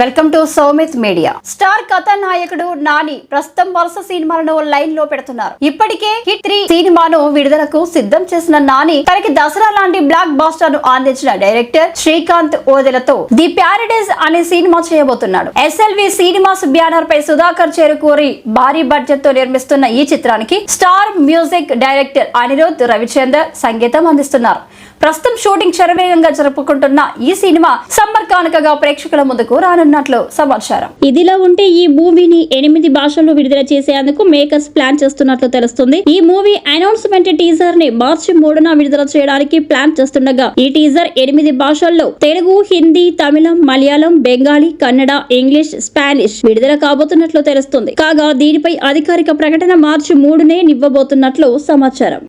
Welcome to Soumith media. Star కథానాయకుడు నాని ప్రస్తుతం వరుస సినిమాలను లైన్లో పెడుతున్నారు. ఇప్పటికే హిట్ త్రీ సినిమాను విడుదలకు సిద్ధం చేసిన నాని తనకి దసరా లాంటి బ్లాక్ బాస్టర్ను అందించిన డైరెక్టర్ శ్రీకాంత్ ఓదెలతో ది ప్యారడైజ్ అనే సినిమా చేయబోతున్నాడు. ఎస్ఎల్వి సినిమాస్ బ్యానర్ పై సుధాకర్ చేరుకోరి భారీ బడ్జెట్తో నిర్మిస్తున్న ఈ చిత్రానికి star music director Anirudh Ravichander సంగీతం అందిస్తున్నారు. ప్రస్తుతం షూటింగ్ శరవేగంగా జరుపుకుంటున్న ఈ సినిమా సమ్మర్ కానుకగా ప్రేక్షకుల ముందుకు రానున్నట్లు సమాచారం. ఇదిలా ఉంటే ఈ మూవీని ఎనిమిది భాషల్లో విడుదల చేసేందుకు మేకర్స్ ప్లాన్ చేస్తున్నట్లు తెలుస్తుంది. ఈ మూవీ అనౌన్స్మెంట్ టీజర్ని మార్చి మూడున విడుదల చేయడానికి ప్లాన్ చేస్తుండగా ఈ టీజర్ ఎనిమిది భాషల్లో తెలుగు హిందీ తమిళం మలయాళం బెంగాలీ కన్నడ ఇంగ్లీష్ స్పానిష్ విడుదల కాబోతున్నట్లు తెలుస్తుంది. కాగా దీనిపై అధికారిక ప్రకటన మార్చి మూడునే ఇవ్వబోతున్నట్లు సమాచారం.